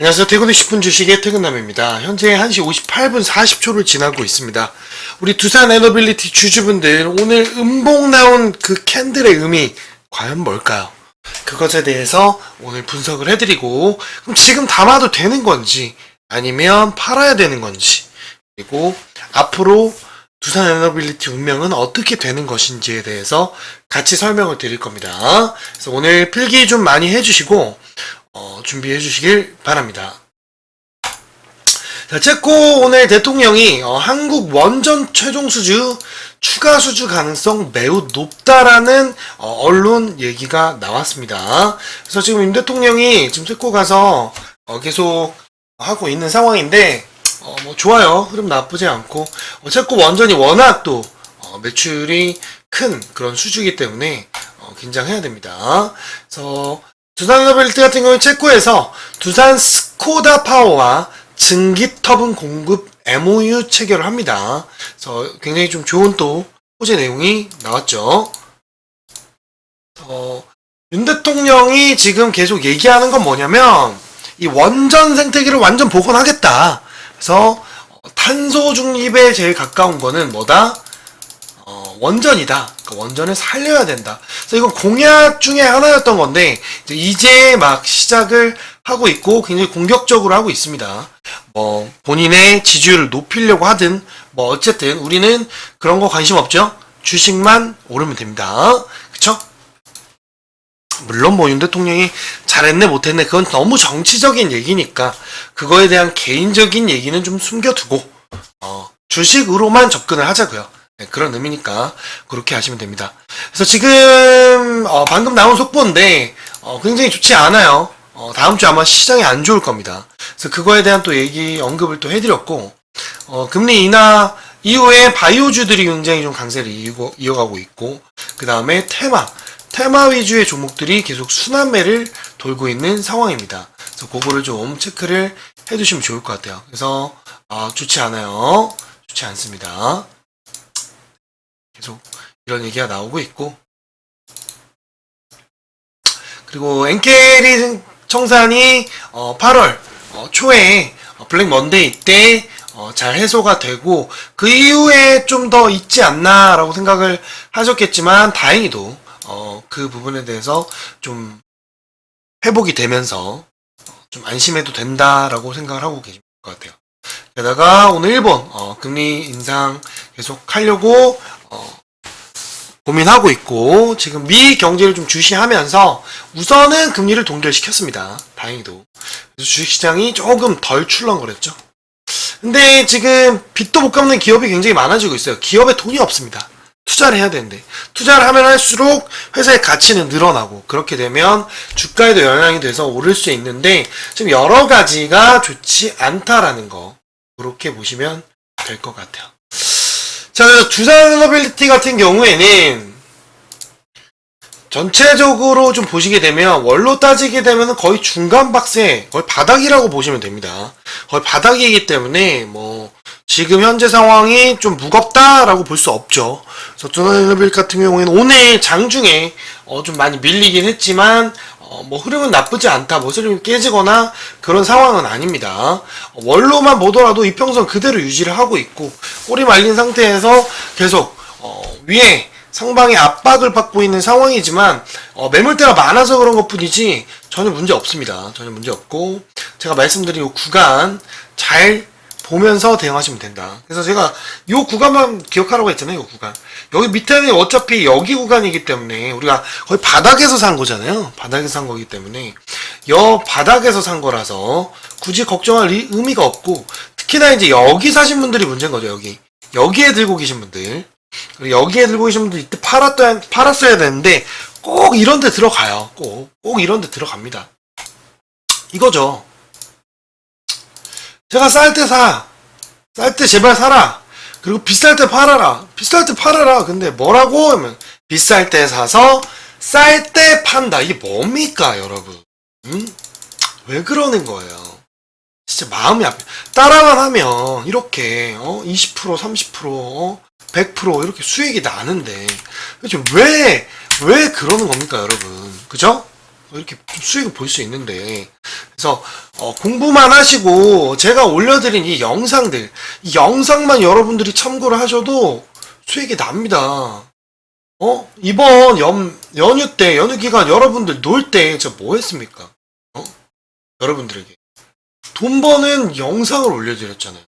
안녕하세요. 퇴근 후 10분 주식의 퇴근남입니다. 현재 1시 58분 40초를 지나고 있습니다. 우리 두산 에너빌리티 주주분들 오늘 음봉 나온 그 캔들의 의미 과연 뭘까요? 그것에 대해서 오늘 분석을 해드리고 그럼 지금 담아도 되는 건지 아니면 팔아야 되는 건지 그리고 앞으로 두산 에너빌리티 운명은 어떻게 되는 것인지에 대해서 같이 설명을 드릴 겁니다. 그래서 오늘 필기 좀 많이 해주시고 어, 준비해 주시길 바랍니다. 자, 체코 오늘 대통령이 어, 한국 원전 최종 수주 추가 수주 가능성 매우 높다라는 어, 언론 얘기가 나왔습니다. 그래서 지금 임 대통령이 지금 체코 가서 어, 계속 하고 있는 상황인데 어, 뭐 좋아요. 흐름 나쁘지 않고 어, 체코 원전이 워낙 또 어, 매출이 큰 그런 수주이기 때문에 어, 긴장해야 됩니다. 그래서 두산 에너빌리티 같은 경우는 체코에서 두산 스코다 파워와 증기 터빈 공급 MOU 체결을 합니다. 그래서 굉장히 좀 좋은 또 호재 내용이 나왔죠. 어, 윤 대통령이 지금 계속 얘기하는 건 뭐냐면 이 원전 생태계를 완전 복원하겠다. 그래서 어, 탄소 중립에 제일 가까운 거는 뭐다? 어, 원전이다. 그 원전을 살려야 된다. 그래서 이건 공약 중에 하나였던 건데 이제, 이제 막 시작을 하고 있고 굉장히 공격적으로 하고 있습니다. 뭐 본인의 지지율을 높이려고 하든 뭐 어쨌든 우리는 그런 거 관심 없죠. 주식만 오르면 됩니다. 그쵸? 물론 뭐 윤 대통령이 잘했네 못했네 그건 너무 정치적인 얘기니까 그거에 대한 개인적인 얘기는 좀 숨겨두고 어, 주식으로만 접근을 하자고요. 네, 그런 의미니까 그렇게 하시면 됩니다. 그래서 지금 어, 방금 나온 속보인데 어, 굉장히 좋지 않아요. 어, 다음 주 아마 시장이 안 좋을 겁니다. 그래서 그거에 대한 또 얘기 언급을 또 해드렸고 어, 금리 인하 이후에 바이오주들이 굉장히 좀 강세를 이고, 이어가고 있고 그 다음에 테마 테마 위주의 종목들이 계속 순환매를 돌고 있는 상황입니다. 그래서 그거를 좀 체크를 해두시면 좋을 것 같아요. 그래서 아, 좋지 않아요. 좋지 않습니다. 계속 이런 얘기가 나오고 있고 그리고 엔케리 청산이 어, 8월 어, 초에 어, 블랙 먼데이 때 어, 잘 해소가 되고 그 이후에 좀 더 있지 않나라고 생각을 하셨겠지만 다행히도 어, 그 부분에 대해서 좀 회복이 되면서 어, 좀 안심해도 된다라고 생각을 하고 계신 것 같아요. 게다가 오늘 일본 어, 금리 인상 계속 하려고 어, 고민하고 있고 지금 미 경제를 좀 주시하면서 우선은 금리를 동결시켰습니다. 다행히도 주식시장이 조금 덜 출렁거렸죠. 근데 지금 빚도 못 갚는 기업이 굉장히 많아지고 있어요. 기업에 돈이 없습니다. 투자를 해야 되는데 투자를 하면 할수록 회사의 가치는 늘어나고 그렇게 되면 주가에도 영향이 돼서 오를 수 있는데 지금 여러 가지가 좋지 않다라는 거 그렇게 보시면 될 것 같아요. 자, 그래서 두산 에너빌리티 같은 경우에는 전체적으로 좀 보시게 되면 원로 따지게 되면 거의 중간 박세 거의 바닥이라고 보시면 됩니다. 거의 바닥이기 때문에 뭐 지금 현재 상황이 좀 무겁다라고 볼 수 없죠. 그래서 두산 에너빌 같은 경우에는 오늘 장 중에 어 좀 많이 밀리긴 했지만 어, 뭐 흐름은 나쁘지 않다. 뭐 흐름이 깨지거나 그런 상황은 아닙니다. 어, 원로만 보더라도 이평선 그대로 유지를 하고 있고 꼬리 말린 상태에서 계속 어, 위에 상방의 압박을 받고 있는 상황이지만 어, 매물대가 많아서 그런 것뿐이지 전혀 문제 없습니다. 전혀 문제 없고 제가 말씀드린 이 구간 잘 보면서 대응하시면 된다. 그래서 제가 이 구간만 기억하라고 했잖아요. 이 구간. 여기 밑에는 어차피 여기 구간이기 때문에 우리가 거의 바닥에서 산 거잖아요. 바닥에서 산 거기 때문에 여 바닥에서 산 거라서 굳이 걱정할 이- 의미가 없고 특히나 이제 여기 사신 분들이 문제인 거죠. 여기 여기에 들고 계신 분들 그리고 여기에 들고 계신 분들 이때 팔았어야 팔았어야 되는데 꼭 이런 데 들어가요. 꼭 꼭 이런 데 들어갑니다. 이거죠. 제가 쌀 때 사. 쌀 때 제발 사라. 그리고 비쌀 때 팔아라. 비쌀 때 팔아라. 근데 뭐라고? 하면 비쌀 때 사서 쌀 때 판다. 이게 뭡니까, 여러분? 응? 왜 그러는 거예요? 진짜 마음이 아파. 따라만 하면 이렇게 어? 20% 30% 어? 100% 이렇게 수익이 나는데 도대체 왜, 왜 그러는 겁니까, 여러분? 그죠? 이렇게 좀 수익을 볼 수 있는데 그래서 어, 공부만 하시고 제가 올려드린 이 영상들 이 영상만 여러분들이 참고를 하셔도 수익이 납니다. 어 이번 연 연휴 때 연휴 기간 여러분들 놀 때 저 뭐 했습니까? 어 여러분들에게 돈 버는 영상을 올려드렸잖아요.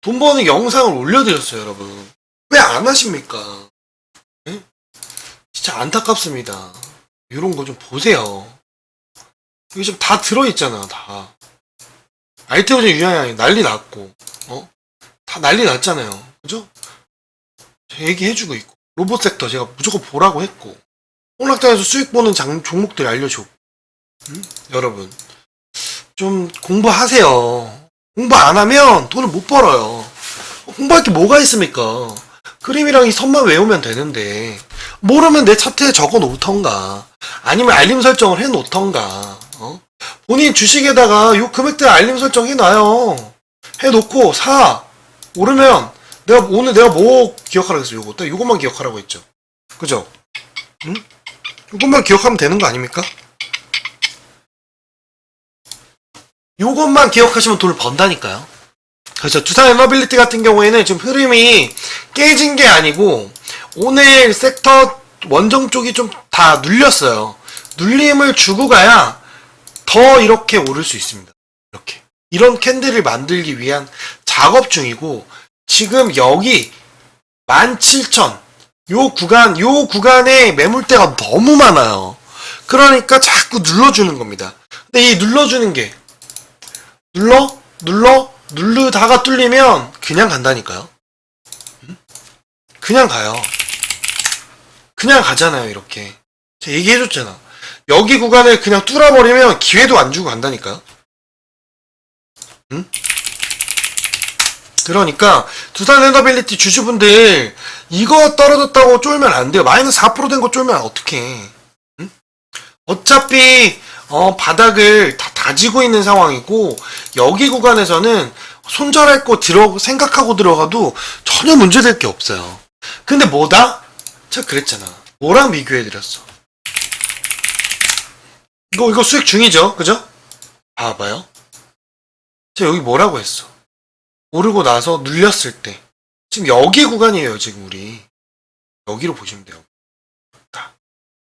돈 버는 영상을 올려드렸어요, 여러분. 왜 안 하십니까? 예? 진짜 안타깝습니다. 이런 거 좀 보세요. 이게 좀 다 들어있잖아, 다. 알테오젠 유양이 난리 났고, 어? 다 난리 났잖아요. 그죠? 얘기해주고 있고, 로봇 섹터 제가 무조건 보라고 했고, 홍락장에서 수익 보는 장, 종목들 알려줬고, 음? 여러분. 좀 공부하세요. 공부 안 하면 돈을 못 벌어요. 공부할 게 뭐가 있습니까? 그림이랑 이 선만 외우면 되는데 모르면 내 차트에 적어 놓던가 아니면 알림 설정을 해 놓던가 어? 본인 주식에다가 요 금액대 알림 설정 해 놔요. 해 놓고 사 오르면 내가 오늘 내가 뭐 기억하라고 했어 요거 딱 요것만 기억하라고 했죠. 그죠? 응? 요것만 기억하면 되는 거 아닙니까? 요것만 기억하시면 돈을 번다니까요. 그래서 두산 에너빌리티 같은 경우에는 지금 흐름이 깨진 게 아니고 오늘 섹터 원정 쪽이 좀 다 눌렸어요. 눌림을 주고 가야 더 이렇게 오를 수 있습니다. 이렇게. 이런 캔들을 만들기 위한 작업 중이고 지금 여기 17,000 요 구간 요 구간에 매물대가 너무 많아요. 그러니까 자꾸 눌러주는 겁니다. 근데 이 눌러주는 게 눌러 눌러 누르다가 뚫리면 그냥 간다니까요. 음? 그냥 가요. 그냥 가잖아요, 이렇게. 제가 얘기해줬잖아. 여기 구간을 그냥 뚫어버리면 기회도 안 주고 간다니까요. 응? 그러니까 두산 엔더빌리티 주주분들 이거 떨어졌다고 쫄면 안 돼요. 마이너스 4%된 거 쫄면 어떡해. 응? 어차피 어, 바닥을 다 다지고 있는 상황이고 여기 구간에서는 손절할 거 들어 생각하고 들어가도 전혀 문제될 게 없어요. 근데 뭐다? 제가 그랬잖아. 뭐랑 비교해 드렸어? 이거 이거 수익 중이죠, 그죠? 봐봐요. 제가 여기 뭐라고 했어? 오르고 나서 눌렸을 때 지금 여기 구간이에요, 지금 우리 여기로 보시면 돼요. 딱,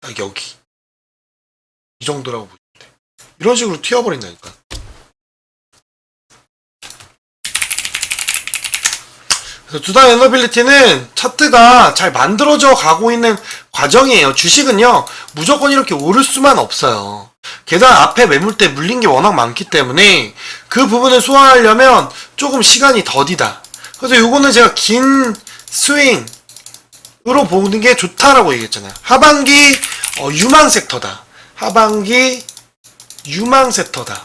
딱 여기 이 정도라고 보시면 돼. 이런 식으로 튀어버린다니까. 두단 에너빌리티는 차트가 잘 만들어져 가고 있는 과정이에요. 주식은요, 무조건 이렇게 오를 수만 없어요. 게다가 앞에 매물대 물린 게 워낙 많기 때문에 그 부분을 소화하려면 조금 시간이 더디다. 그래서 요거는 제가 긴 스윙으로 보는 게 좋다라고 얘기했잖아요. 하반기 어, 유망 섹터다. 하반기 유망 섹터다.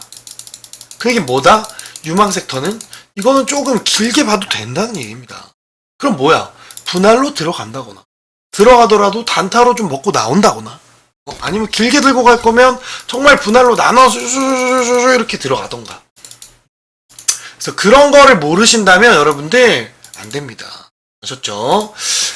그게 뭐다? 유망 섹터는 이거는 조금 길게 봐도 된다는 얘기입니다. 그럼 뭐야? 분할로 들어간다거나 들어가더라도 단타로 좀 먹고 나온다거나 어, 아니면 길게 들고 갈 거면 정말 분할로 나눠서 이렇게 들어가던가 그래서 그런 거를 모르신다면 여러분들 안 됩니다. 아셨죠?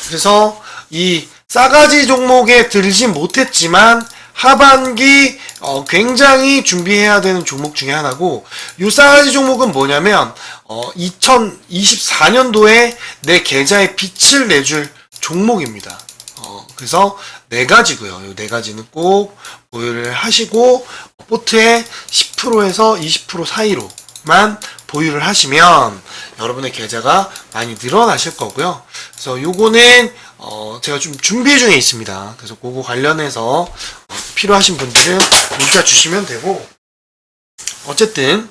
그래서 이 싸가지 종목에 들진 못했지만 하반기 어, 굉장히 준비해야 되는 종목 중에 하나고 이 싸가지 종목은 뭐냐면 어, 2024년도에 내 계좌에 빛을 내줄 종목입니다. 어, 그래서 네 가지고요. 이네 가지는 꼭 보유를 하시고 포트에 10%에서 20% 사이로만 보유를 하시면 여러분의 계좌가 많이 늘어나실 거고요. 그래서 요거는 어, 제가 좀 준비 중에 있습니다. 그래서 그거 관련해서 어, 필요하신 분들은 문자 주시면 되고 어쨌든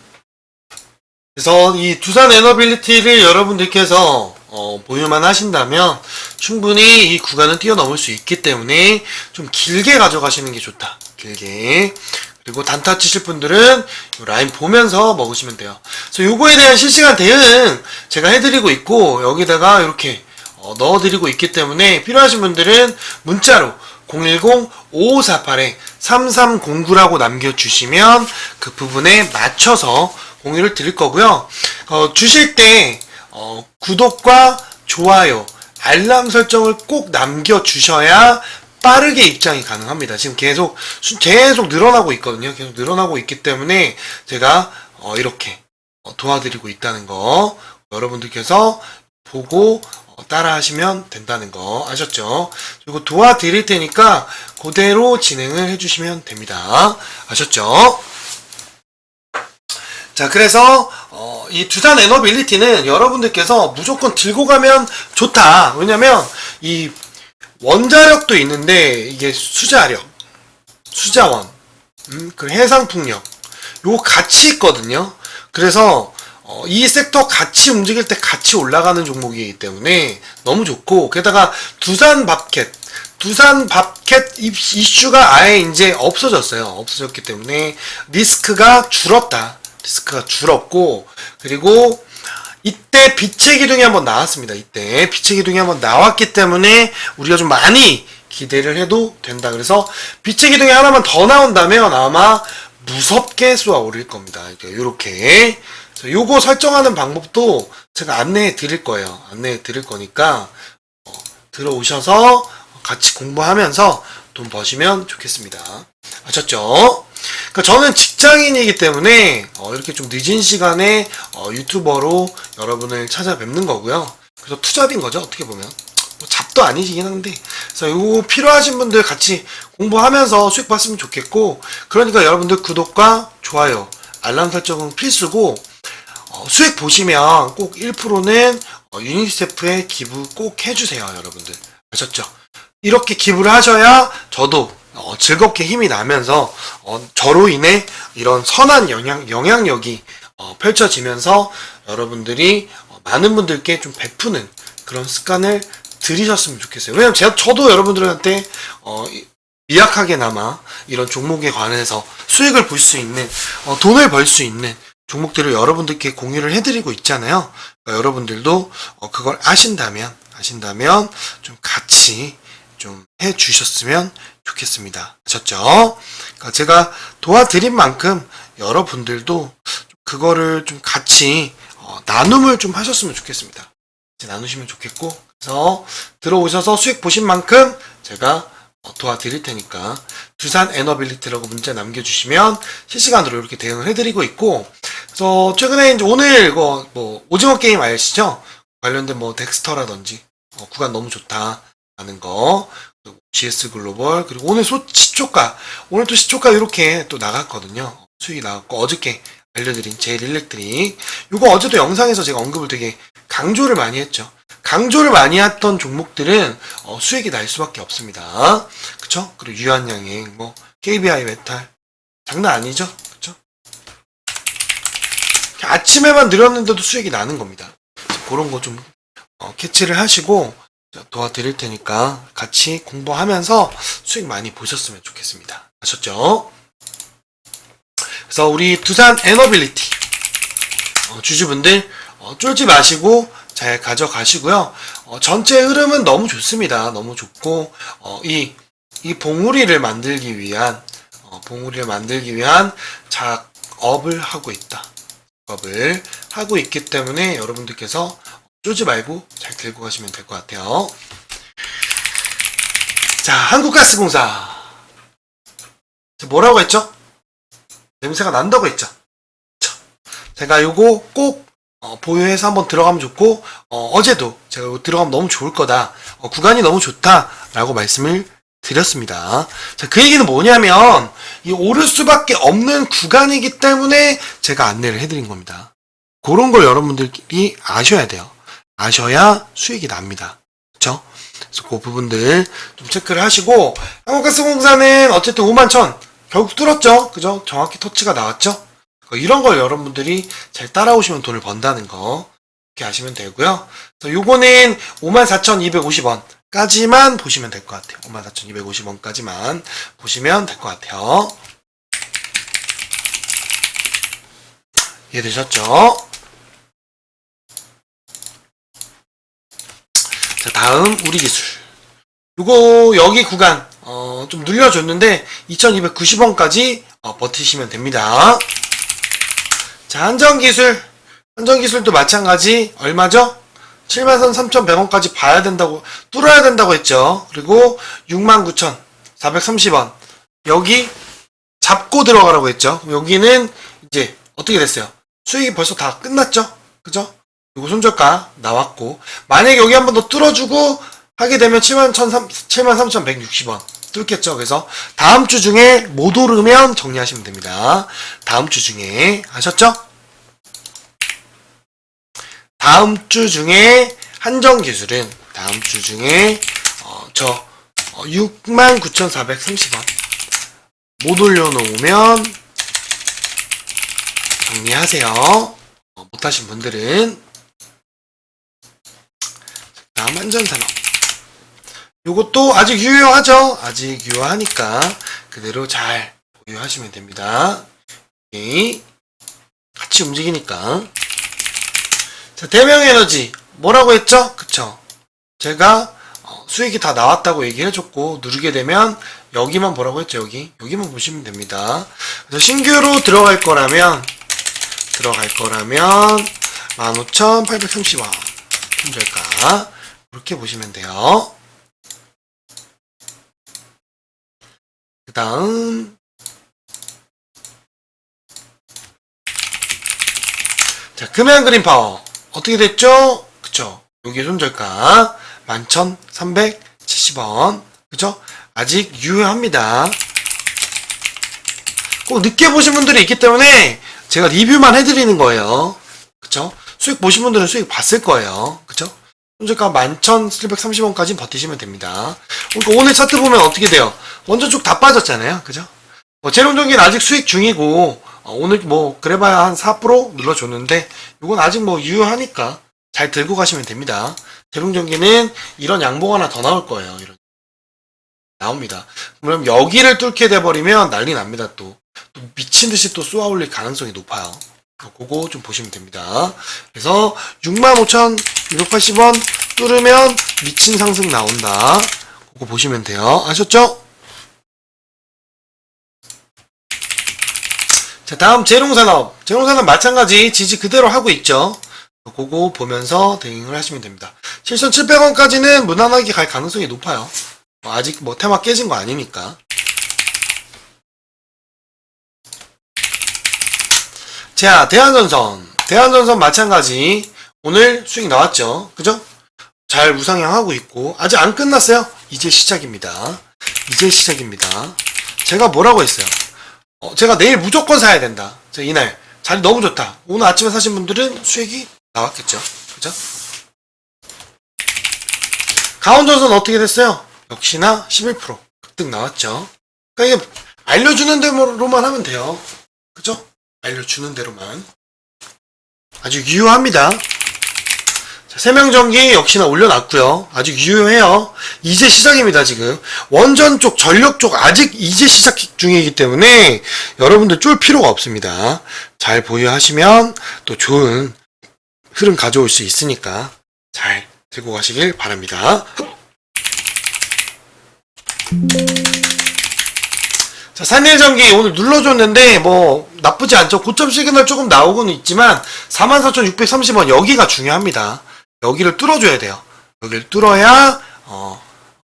그래서 이 두산 에너빌리티를 여러분들께서 어, 보유만 하신다면 충분히 이 구간은 뛰어넘을 수 있기 때문에 좀 길게 가져가시는 게 좋다. 길게. 그리고 단타 치실 분들은 요 라인 보면서 먹으시면 돼요. 그래서 요거에 대한 실시간 대응 제가 해드리고 있고 여기다가 이렇게 어, 넣어드리고 있기 때문에 필요하신 분들은 문자로 010-5548-3309라고 남겨주시면 그 부분에 맞춰서 공유를 드릴 거고요. 어, 주실 때 어, 구독과 좋아요, 알람 설정을 꼭 남겨주셔야 빠르게 입장이 가능합니다. 지금 계속 수- 계속 늘어나고 있거든요. 계속 늘어나고 있기 때문에 제가 어, 이렇게 어, 도와드리고 있다는 거 여러분들께서 보고 어, 따라 하시면 된다는 거 아셨죠? 그리고 도와드릴 테니까 그대로 진행을 해주시면 됩니다. 아셨죠? 자, 그래서 어, 이 두산 에너빌리티는 여러분들께서 무조건 들고 가면 좋다. 왜냐면 이 원자력도 있는데 이게 수자력, 수자원, 음, 그 해상풍력 요 같이 있거든요. 그래서 어, 이 섹터 같이 움직일 때 같이 올라가는 종목이기 때문에 너무 좋고 게다가 두산 밥켓 두산 이- 이슈가 아예 이제 없어졌어요. 없어졌기 때문에 리스크가 줄었다. 리스크가 줄었고 그리고 이때 빛의 기둥이 한번 나왔습니다. 이때 빛의 기둥이 한번 나왔기 때문에 우리가 좀 많이 기대를 해도 된다. 그래서 빛의 기둥이 하나만 더 나온다면 아마 무섭게 쏘아 오를 겁니다. 이렇게 요거 설정하는 방법도 제가 안내해 드릴 거예요. 안내해 드릴 거니까 어, 들어오셔서 같이 공부하면서 돈 버시면 좋겠습니다. 아셨죠? 그러니까 저는 직장인이기 때문에 어, 이렇게 좀 늦은 시간에 어, 유튜버로 여러분을 찾아뵙는 거고요. 그래서 투잡인 거죠. 어떻게 보면 뭐 잡도 아니시긴 한데 그래서 이거 필요하신 분들 같이 공부하면서 수익 봤으면 좋겠고 그러니까 여러분들 구독과 좋아요 알람 설정은 필수고 어, 수익 보시면 꼭 1%는 어, 유니세프에 기부 꼭 해주세요, 여러분들. 아셨죠? 이렇게 기부를 하셔야 저도 어, 즐겁게 힘이 나면서 어, 저로 인해 이런 선한 영향, 영향력이 어, 펼쳐지면서 여러분들이 어, 많은 분들께 좀 베푸는 그런 습관을 들이셨으면 좋겠어요. 왜냐면 제가 저도 여러분들한테 어, 이- 미약하게나마 이런 종목에 관해서 수익을 볼 수 있는 어, 돈을 벌 수 있는 종목들을 여러분들께 공유를 해드리고 있잖아요. 그러니까 여러분들도 어, 그걸 아신다면 아신다면 좀 같이 좀 해주셨으면 좋겠습니다. 아셨죠? 그러니까 제가 도와드린 만큼 여러분들도 좀 그거를 좀 같이 어, 나눔을 좀 하셨으면 좋겠습니다. 나누시면 좋겠고 그래서 들어오셔서 수익 보신 만큼 제가 어, 도와드릴 테니까 두산 에너빌리티라고 문자 남겨주시면 실시간으로 이렇게 대응을 해드리고 있고 그래서 최근에 이제 오늘 이거 뭐 오징어 게임 아시죠? 관련된 뭐 덱스터라든지 어, 구간 너무 좋다 하는 거 GS 글로벌 그리고 오늘 소, 시초가 오늘 또 시초가 이렇게 또 나갔거든요. 수익이 나갔고 어저께 알려드린 제일 일렉트릭. 이거 어제도 영상에서 제가 언급을 되게 강조를 많이 했죠 강조를 많이 했던 종목들은 어, 수익이 날 수밖에 없습니다 그쵸? 그리고 유한양행 뭐 KBI 메탈 장난 아니죠 그쵸? 아침에만 늘었는데도 수익이 나는 겁니다. 그런 거 좀 캐치를 하시고 도와드릴 테니까 같이 공부하면서 수익 많이 보셨으면 좋겠습니다. 아셨죠? 그래서 우리 두산 에너빌리티 어, 주주분들 어, 쫄지 마시고 잘 가져가시고요. 어, 전체 흐름은 너무 좋습니다. 너무 좋고 어, 이, 이 봉우리를 만들기 위한 어, 봉우리를 만들기 위한 작업을 하고 있다. 작업을 하고 있기 때문에 여러분들께서 쫄지 말고 잘 들고 가시면 될 것 같아요. 자, 한국가스공사. 저 뭐라고 했죠? 냄새가 난다고 했죠? 자, 제가 요거 꼭 어, 보유해서 한번 들어가면 좋고 어, 제도 제가 들어가면 너무 좋을 거다. 어, 구간이 너무 좋다라고 말씀을 드렸습니다. 자, 그 얘기는 뭐냐면 이 오를 수밖에 없는 구간이기 때문에 제가 안내를 해드린 겁니다. 그런 걸 여러분들이 아셔야 돼요. 아셔야 수익이 납니다. 그쵸? 그래서 그 부분들 좀 체크를 하시고 한국가스공사는 어쨌든 5만 천 결국 뚫었죠. 그죠? 정확히 터치가 나왔죠? 어, 이런 걸 여러분들이 잘 따라오시면 돈을 번다는 거 이렇게 아시면 되고요. 요거는 54,250원까지만 보시면 될 것 같아요. 54,250원까지만 보시면 될 것 같아요. 이해되셨죠? 자, 다음 우리 기술. 요거 여기 구간 어, 좀 늘려줬는데 2290원까지 어, 버티시면 됩니다. 자, 한정기술. 한정기술도 마찬가지 얼마죠? 73,100원까지 봐야 된다고, 뚫어야 된다고 했죠. 그리고 69,430원. 여기 잡고 들어가라고 했죠. 여기는 이제 어떻게 됐어요? 수익이 벌써 다 끝났죠? 그죠? 요거 손절가 나왔고, 만약에 여기 한 번 더 뚫어주고 하게 되면 73,160원. 뚫겠죠. 그래서 다음 주 중에 못 오르면 정리하시면 됩니다. 다음 주 중에 하셨죠? 다음 주 중에 한정 기술은 다음 주 중에 어, 저 69,430원 못 올려놓으면 정리하세요. 어, 못하신 분들은 다음 안전산업 요것도 아직 유효하죠? 아직 유효하니까 그대로 잘 보유하시면 됩니다. 오케이. 같이 움직이니까. 자, 대명 에너지. 뭐라고 했죠? 그쵸? 제가 어, 수익이 다 나왔다고 얘기를 해줬고, 누르게 되면 여기만 뭐라고 했죠? 여기. 여기만 보시면 됩니다. 그래서 신규로 들어갈 거라면, 들어갈 거라면, 15,830원. 품절가. 이렇게 보시면 돼요. 그 다음 자 금연 그린 파워 어떻게 됐죠? 그쵸 여기 손절가 11,370원 그죠? 아직 유효합니다 꼭 늦게 보신 분들이 있기 때문에 제가 리뷰만 해드리는 거예요 그쵸? 수익 보신 분들은 수익 봤을 거예요 그쵸? 손절가 11,730원까지 버티시면 됩니다 그러니까 오늘 차트 보면 어떻게 돼요? 원전 쪽 다 빠졌잖아요. 그죠? 뭐, 재롱전기는 아직 수익 중이고, 어, 오늘 뭐, 그래봐야 한 4% 눌러줬는데, 이건 아직 뭐, 유효하니까 잘 들고 가시면 됩니다. 재롱전기는 이런 양봉 하나 더 나올 거예요. 이런. 나옵니다. 그럼 여기를 뚫게 돼버리면 난리 납니다, 또. 또 미친 듯이 또 쏘아 올릴 가능성이 높아요. 그거 좀 보시면 됩니다. 그래서 65,680원 뚫으면 미친 상승 나온다. 그거 보시면 돼요. 아셨죠? 자, 다음 재롱산업. 재롱산업 마찬가지 지지 그대로 하고 있죠. 그거 보면서 대응을 하시면 됩니다. 7,700원까지는 무난하게 갈 가능성이 높아요. 뭐 아직 뭐 테마 깨진 거 아니니까. 자, 대한전선. 대한전선 마찬가지. 오늘 수익 나왔죠. 그죠? 잘 우상향하고 있고, 아직 안 끝났어요. 이제 시작입니다. 이제 시작입니다. 제가 뭐라고 했어요? 어, 제가 내일 무조건 사야 된다. 자, 이날. 자리 너무 좋다. 오늘 아침에 사신 분들은 수익이 나왔겠죠. 그죠? 강원전선 어떻게 됐어요? 역시나 11% 급등 나왔죠. 그러니까 이게 알려주는 대로만 하면 돼요. 그죠? 알려주는 대로만. 아주 유효합니다. 자, 세명전기 역시나 올려놨고요. 아직 유효해요. 이제 시작입니다, 지금. 원전 쪽, 전력 쪽 아직 이제 시작 중이기 때문에 여러분들 쫄 필요가 없습니다. 잘 보유하시면 또 좋은 흐름 가져올 수 있으니까 잘 들고 가시길 바랍니다. 자, 산일전기 오늘 눌러줬는데 뭐 나쁘지 않죠. 고점 시그널 조금 나오고는 있지만 44,630원 여기가 중요합니다. 여기를 뚫어줘야 돼요. 여기를 뚫어야 어,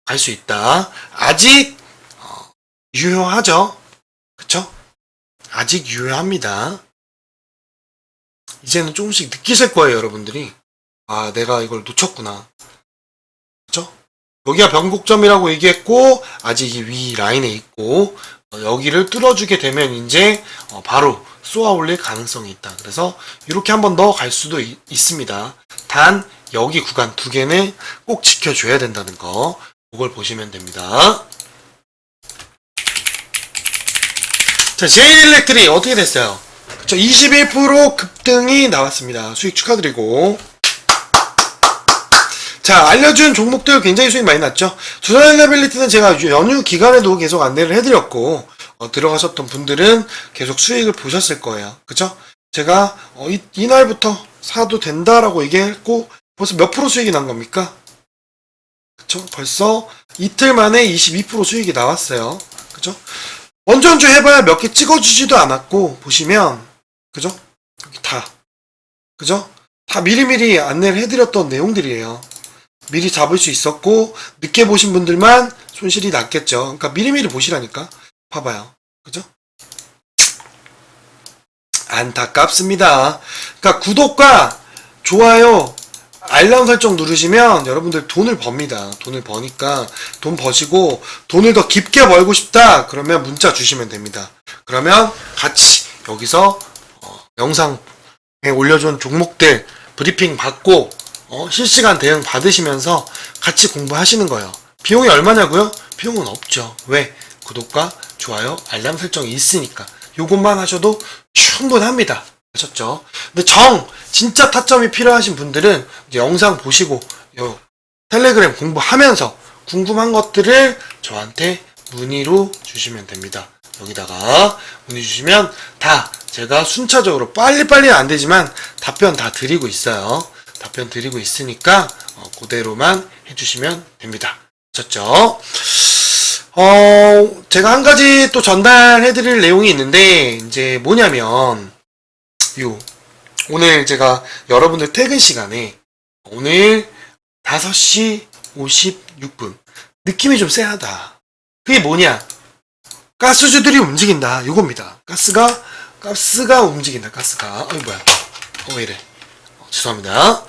갈 수 있다. 아직 어, 유효하죠. 그쵸? 아직 유효합니다. 이제는 조금씩 느끼실 거예요, 여러분들이. 아, 내가 이걸 놓쳤구나. 그쵸? 여기가 변곡점이라고 얘기했고, 아직 이위 라인에 있고, 어, 여기를 뚫어주게 되면 이제 어, 바로 쏘아 올릴 가능성이 있다. 그래서 이렇게 한 번 더 갈 수도 있, 있습니다. 단 여기 구간 두 개는 꼭 지켜줘야 된다는 거 그걸 보시면 됩니다. 자, 제일일렉트릭 어떻게 됐어요? 그쵸, 21% 급등이 나왔습니다. 수익 축하드리고. 자, 알려준 종목들 굉장히 수익 많이 났죠? 두산일레빌리티는 제가 연휴 기간에도 계속 안내를 해드렸고, 어, 들어가셨던 분들은 계속 수익을 보셨을 거예요. 그쵸? 제가, 어, 이, 이날부터 사도 된다라고 얘기했고, 벌써 몇 프로 수익이 난 겁니까? 그쵸? 벌써 이틀 만에 22% 수익이 나왔어요. 그쵸? 원전주 해봐야 몇 개 찍어주지도 않았고, 보시면, 그죠? 여기 다. 그죠? 다 미리미리 안내를 해드렸던 내용들이에요. 미리 잡을 수 있었고 늦게 보신 분들만 손실이 났겠죠. 그러니까 미리미리 보시라니까. 봐봐요. 그죠? 안타깝습니다. 그러니까 구독과 좋아요, 알람 설정 누르시면 여러분들 돈을 법니다. 돈을 버니까 돈 버시고 돈을 더 깊게 벌고 싶다. 그러면 문자 주시면 됩니다. 그러면 같이 여기서 어, 영상에 올려준 종목들 브리핑 받고 어, 실시간 대응 받으시면서 같이 공부하시는 거예요. 비용이 얼마냐고요? 비용은 없죠. 왜? 구독과 좋아요, 알람 설정이 있으니까. 요것만 하셔도 충분합니다. 아셨죠? 근데 정 진짜 타점이 필요하신 분들은 이제 영상 보시고 요 텔레그램 공부하면서 궁금한 것들을 저한테 문의로 주시면 됩니다. 여기다가 문의 주시면 다 제가 순차적으로 빨리빨리는 안 되지만 답변 다 드리고 있어요. 답변 드리고 있으니까 어, 그대로만 해주시면 됩니다. 아셨죠? 어, 제가 한 가지 또 전달해 드릴 내용이 있는데, 이제 뭐냐면, 요, 오늘 제가 여러분들 퇴근 시간에, 오늘 5시 56분, 느낌이 좀 쎄하다. 그게 뭐냐? 가스주들이 움직인다. 요겁니다. 가스가, 가스가 움직인다. 가스가. 어이, 뭐야. 어, 왜 이래. 어, 죄송합니다.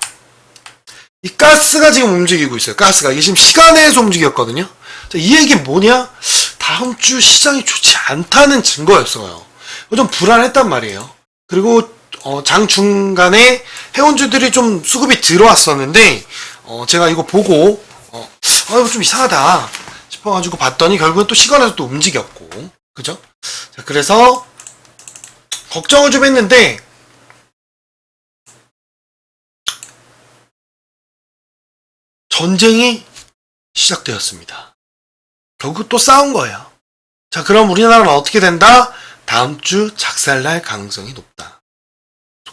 이 가스가 지금 움직이고 있어요. 가스가. 이게 지금 시간에서 움직였거든요. 자, 이 얘기 뭐냐? 다음 주 시장이 좋지 않다는 증거였어요. 좀 불안했단 말이에요. 그리고 어, 장 중간에 회원주들이 좀 수급이 들어왔었는데 어, 제가 이거 보고 어, 아 이거 좀 이상하다 싶어가지고 봤더니 결국엔 또 시간에서 또 움직였고 그죠? 자, 그래서 걱정을 좀 했는데 전쟁이 시작되었습니다. 결국 또 싸운 거예요. 자, 그럼 우리나라는 어떻게 된다? 다음 주 작살날 가능성이 높다.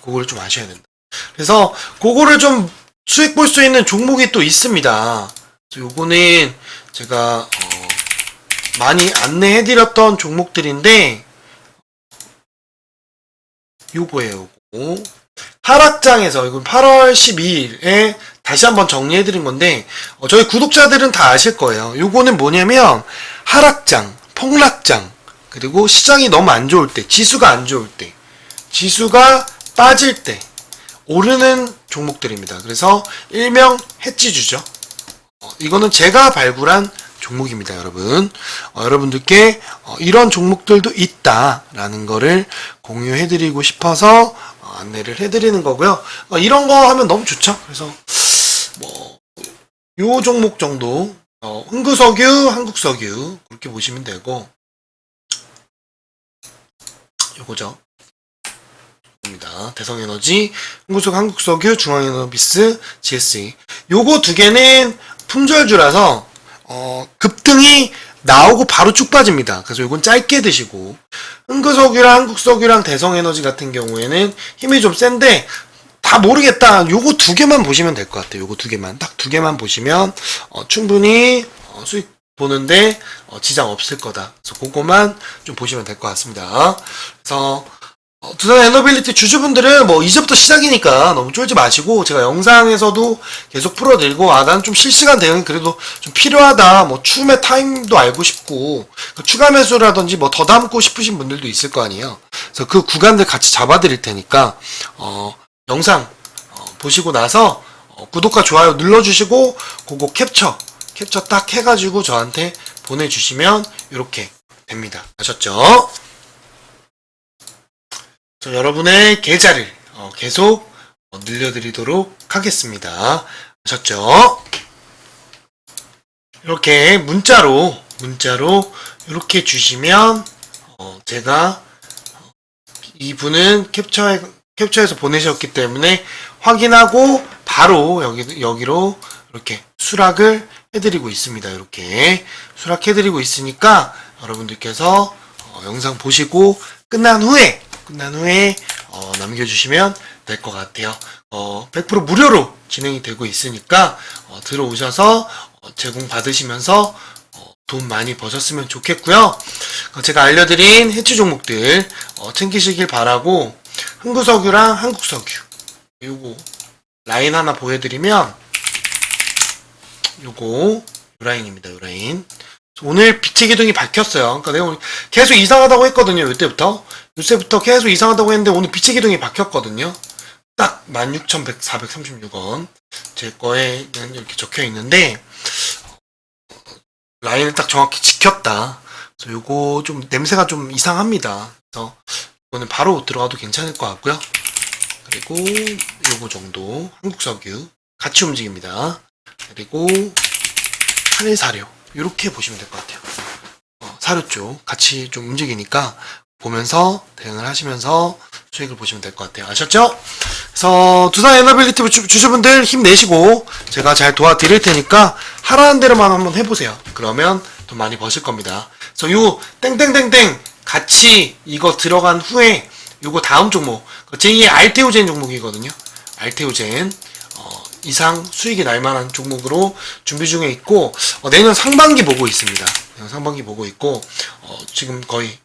그거를 좀 아셔야 된다. 그래서 그거를 좀 수익 볼 수 있는 종목이 또 있습니다. 요거는 제가 어, 많이 안내해드렸던 종목들인데 요거예요. 요거. 하락장에서 이건 8월 12일에 다시 한번 정리해드린 건데 어, 저희 구독자들은 다 아실 거예요. 요거는 뭐냐면 하락장, 폭락장 그리고 시장이 너무 안 좋을 때, 지수가 안 좋을 때, 지수가 빠질 때 오르는 종목들입니다. 그래서 일명 해지주죠. 어, 이거는 제가 발굴한 종목입니다, 여러분. 어, 여러분들께 어, 이런 종목들도 있다라는 거를 공유해드리고 싶어서 어, 안내를 해드리는 거고요. 어, 이런 거 하면 너무 좋죠. 그래서 뭐, 요 종목 정도, 어, 흥구석유, 한국석유, 그렇게 보시면 되고, 요거죠. 입니다. 대성에너지, 흥구석, 한국석유, 중앙에너비스, GSE. 요거 두 개는 품절주라서, 어, 급등이 나오고 바로 쭉 빠집니다. 그래서 요건 짧게 드시고, 흥구석유랑 한국석유랑 대성에너지 같은 경우에는 힘이 좀 센데, 다 모르겠다. 요거 두 개만 보시면 될 것 같아요. 요거 두 개만. 딱 두 개만 보시면, 어, 충분히 어, 수익 보는데 어, 지장 없을 거다. 그래서 그거만 좀 보시면 될 것 같습니다. 그래서 어, 두산 에너빌리티 주주분들은 뭐 이제부터 시작이니까 너무 쫄지 마시고 제가 영상에서도 계속 풀어드리고 아 난 좀 실시간 대응이 그래도 좀 필요하다. 뭐 추움의 타임도 알고 싶고 그 추가 매수라든지 뭐 더 담고 싶으신 분들도 있을 거 아니에요. 그래서 그 구간들 같이 잡아드릴 테니까 어 영상 어, 보시고 나서 어, 구독과 좋아요 눌러주시고 그거 캡처 캡처 딱 해가지고 저한테 보내주시면 이렇게 됩니다. 아셨죠? 저 여러분의 계좌를 어, 계속 어, 늘려드리도록 하겠습니다. 아셨죠? 이렇게 문자로 문자로 이렇게 주시면 어, 제가 어, 이분은 캡처해 캡처해서 보내셨기 때문에 확인하고 바로 여기 여기로 이렇게 수락을 해드리고 있습니다. 이렇게 수락해드리고 있으니까 여러분들께서 어, 영상 보시고 끝난 후에 끝난 후에 어, 남겨주시면 될 것 같아요. 어, 100% 무료로 진행이 되고 있으니까 어, 들어오셔서 어, 제공 받으시면서 어, 돈 많이 버셨으면 좋겠고요. 어, 제가 알려드린 해치 종목들 어, 챙기시길 바라고 흥구석유랑 한국석유 요거 라인 하나 보여드리면 요거 요 라인입니다. 요 라인. 오늘 빛의 기둥이 박혔어요. 그러니까 내가 계속 이상하다고 했거든요. 요때부터. 요때부터 계속 이상하다고 했는데 오늘 빛의 기둥이 박혔거든요. 딱 16,436원. 제 거에는 이렇게 적혀 있는데 라인을 딱 정확히 지켰다. 그래서 요거 좀 냄새가 좀 이상합니다. 그래서 이거는 바로 들어가도 괜찮을 것 같고요. 그리고 요거 정도 한국석유 같이 움직입니다. 그리고 하늘 사료 이렇게 보시면 될 것 같아요. 어, 사료 쪽 같이 좀 움직이니까 보면서 대응을 하시면서 수익을 보시면 될 것 같아요. 아셨죠? 그래서 두산 에너빌리티 주- 주주분들 힘내시고 제가 잘 도와드릴 테니까 하라는 대로만 한번 해보세요. 그러면 더 많이 버실 겁니다. 그래서 요 땡땡땡땡 같이 이거 들어간 후에 요거 다음 종목 그 제2의 알테오젠 종목이거든요. 알테오젠 어, 이상 수익이 날 만한 종목으로 준비 중에 있고 어, 내년 상반기 보고 있습니다. 내년 상반기 보고 있고 어, 지금 거의 어,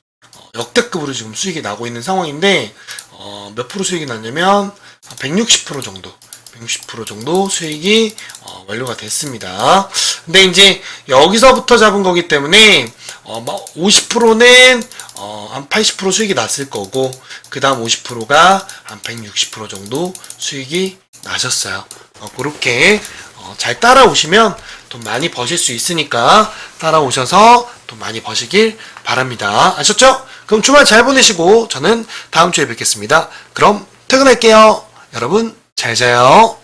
역대급으로 지금 수익이 나고 있는 상황인데 어, 몇 프로 수익이 났냐면 160% 정도 160% 정도 수익이 어, 완료가 됐습니다. 근데 이제 여기서부터 잡은 거기 때문에 어, 뭐 50%는 어, 한 80% 수익이 났을 거고 그 다음 50%가 한 160% 정도 수익이 나셨어요. 어, 그렇게 어, 잘 따라오시면 돈 많이 버실 수 있으니까 따라오셔서 돈 많이 버시길 바랍니다. 아셨죠? 그럼 주말 잘 보내시고 저는 다음 주에 뵙겠습니다. 그럼 퇴근할게요. 여러분 잘 자요.